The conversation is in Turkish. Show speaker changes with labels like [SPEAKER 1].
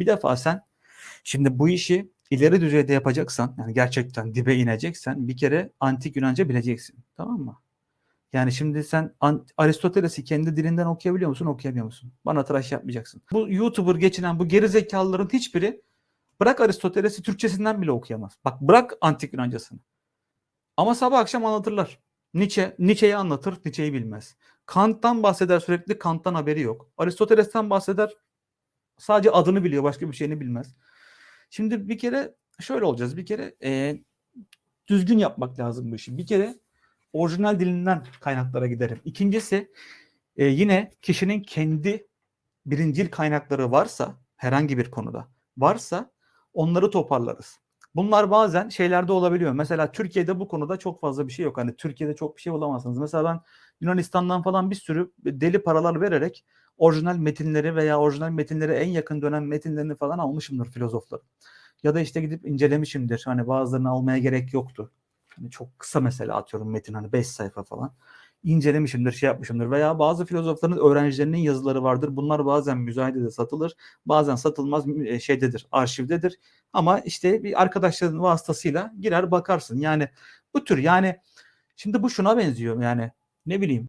[SPEAKER 1] Bir defa sen şimdi bu işi ileri düzeyde yapacaksan yani gerçekten dibe ineceksen bir kere antik Yunanca bileceksin. Tamam mı? Yani şimdi sen Aristoteles'i kendi dilinden okuyabiliyor musun, okuyamıyor musun? Bana tıraş yapmayacaksın. Bu YouTuber geçinen bu geri zekalıların hiçbiri bırak Aristoteles'i Türkçesinden bile okuyamaz. Bak bırak antik Yunancasını. Ama sabah akşam anlatırlar. Nietzsche, Nietzsche'yi anlatır, Nietzsche'yi bilmez. Kant'tan bahseder sürekli, Kant'tan haberi yok. Aristoteles'ten bahseder, sadece adını biliyor, başka bir şeyini bilmez. Şimdi bir kere şöyle olacağız. Bir kere e, düzgün yapmak lazım bu işi. Bir kere orijinal dilinden kaynaklara giderim. İkincisi e, yine kişinin kendi birincil kaynakları varsa herhangi bir konuda varsa onları toparlarız. Bunlar bazen şeylerde olabiliyor. Mesela Türkiye'de bu konuda çok fazla bir şey yok. Hani Türkiye'de çok bir şey bulamazsınız. Mesela ben Yunanistan'dan falan bir sürü deli paralar vererek orijinal metinleri veya orijinal metinlere en yakın dönem metinlerini falan almışımdır filozofların. Ya da işte gidip incelemişimdir. Hani bazılarını almaya gerek yoktu. Hani çok kısa mesela atıyorum metin hani 5 sayfa falan. İncelemişimdir, şey yapmışımdır. Veya bazı filozofların öğrencilerinin yazıları vardır. Bunlar bazen müzayedede satılır. Bazen satılmaz e, şeydedir, arşivdedir. Ama işte bir arkadaşların vasıtasıyla girer bakarsın. Yani bu tür yani şimdi bu şuna benziyor yani ne bileyim